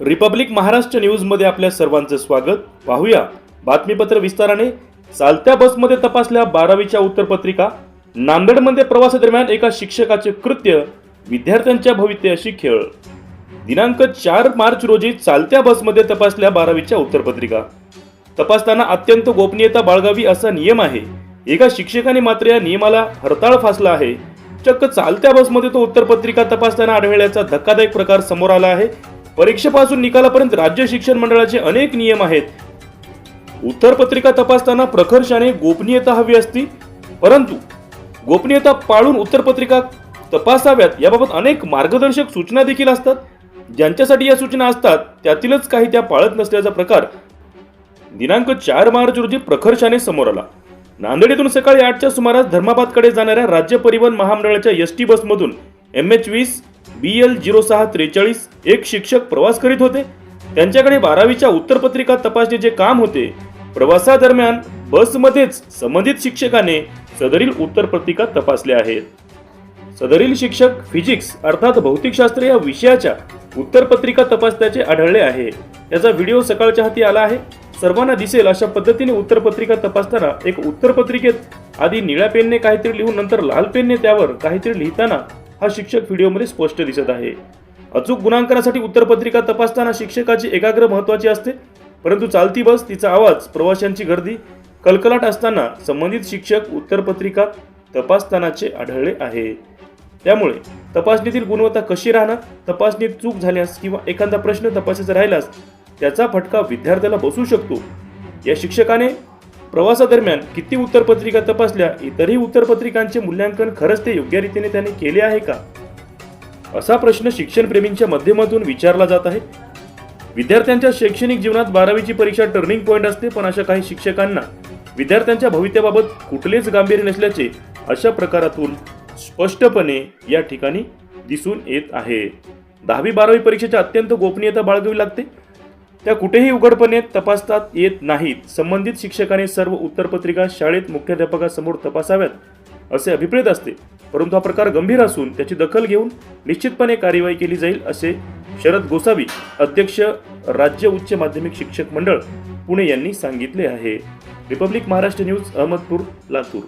Republic Maharashtra न्यूजमध्ये आपल्या सर्वांचं स्वागत. पाहूया बातमीपत्र विस्ताराने. चालत्या बसमध्ये तपासल्या बारावीच्या उत्तरपत्रिका. नांदेडमध्ये प्रवासादरम्यान एका शिक्षकाचे कृत्य विद्यार्थ्यांच्या भवितव्याशी खेळ. दिनांक चार मार्च रोजी चालत्या बसमध्ये तपासल्या बारावीच्या उत्तरपत्रिका. तपासताना अत्यंत गोपनीयता बाळगावी असा नियम आहे. एका शिक्षकाने मात्र या नियमाला हरताळ फासला आहे. चक्क चालत्या बसमध्ये तो उत्तरपत्रिका तपासताना आढळल्याचा धक्कादायक प्रकार समोर आला आहे. परीक्षेपासून निकालापर्यंत राज्य शिक्षण मंडळाचे अनेक नियम आहेत. उत्तरपत्रिका तपासताना प्रखर्षाने गोपनीयता हवी असती परंतु गोपनीयता पाळून उत्तरपत्रिका तपासाव्यात याबाबत अनेक मार्गदर्शक सूचना देखील असतात. ज्यांच्यासाठी या सूचना असतात त्यातीलच काही त्या पाळत नसल्याचा प्रकार दिनांक चार मार्च रोजी प्रखर्षाने समोर आला. नांदेड येथून सकाळी आठच्या सुमारास धर्माबादकडे जाणाऱ्या राज्य परिवहन महामंडळाच्या एस टी बसमधून एम एच वीस बी एल झिरो सहा त्रेचाळीस एक शिक्षक प्रवास करीत होते. त्यांच्याकडे बारावीच्या उत्तरपत्रिका तपासणीचे काम होते प्रवासादरम्यान बसमध्येच संबंधित शिक्षकाने सदरील उत्तरपत्रिका तपासल्या आहेत. सदरील शिक्षक फिजिक्स अर्थात भौतिकशास्त्र या विषयाच्या उत्तरपत्रिका तपासण्याचे आढळले आहे. याचा व्हिडिओ सकाळच्या हाती आला आहे. सर्वांना दिसेल अशा पद्धतीने उत्तरपत्रिका तपासताना एक उत्तरपत्रिकेत आधी निळ्या पेनने काहीतरी लिहून नंतर लाल पेनने त्यावर काहीतरी लिहिताना हा शिक्षक व्हिडिओमध्ये स्पष्ट दिसत आहे. अचूक गुणांकनासाठी उत्तरपत्रिका तपासताना शिक्षकाची एकाग्र महत्वाची असते. परंतु चालती बस तिचा आवाज प्रवाशांची गर्दी कलकलाट असताना संबंधित शिक्षक उत्तरपत्रिका तपासतानाचे आढळले आहे. त्यामुळे तपासणीतील गुणवत्ता कशी राहणार तपासणीत चूक झाल्यास किंवा एखादा प्रश्न तपासायचा राहिल्यास त्याचा फटका विद्यार्थ्याला बसू शकतो. या शिक्षकाने प्रवासादरम्यान किती उत्तरपत्रिका तपासल्या इतरही उत्तरपत्रिकांचे मूल्यांकन खरंच ते योग्य रीतीने त्याने केले आहे का? असा प्रश्न शिक्षणप्रेमींच्या माध्यमातून विचारला जात आहे. विद्यार्थ्यांच्या शैक्षणिक जीवनात बारावीची परीक्षा टर्निंग पॉईंट असते पण अशा काही शिक्षकांना विद्यार्थ्यांच्या भवितव्याबाबत कुठलेच गांभीर्य नसल्याचे अशा प्रकारातून स्पष्टपणे या ठिकाणी दिसून येत आहे. दहावी बारावी परीक्षेच्या अत्यंत गोपनीयता बाळगावी लागते. त्या कुठेही उघडपणे तपासतात येत नाहीत. संबंधित शिक्षकाने सर्व उत्तरपत्रिका शाळेत मुख्याध्यापकासमोर तपासाव्यात असे अभिप्रेत असते. परंतु हा प्रकार गंभीर असून त्याची दखल घेऊन निश्चितपणे कार्यवाही केली जाईल असे शरद गोसावी अध्यक्ष राज्य उच्च माध्यमिक शिक्षक मंडळ पुणे यांनी सांगितले आहे. Republic Maharashtra news Ahmedpur Latur.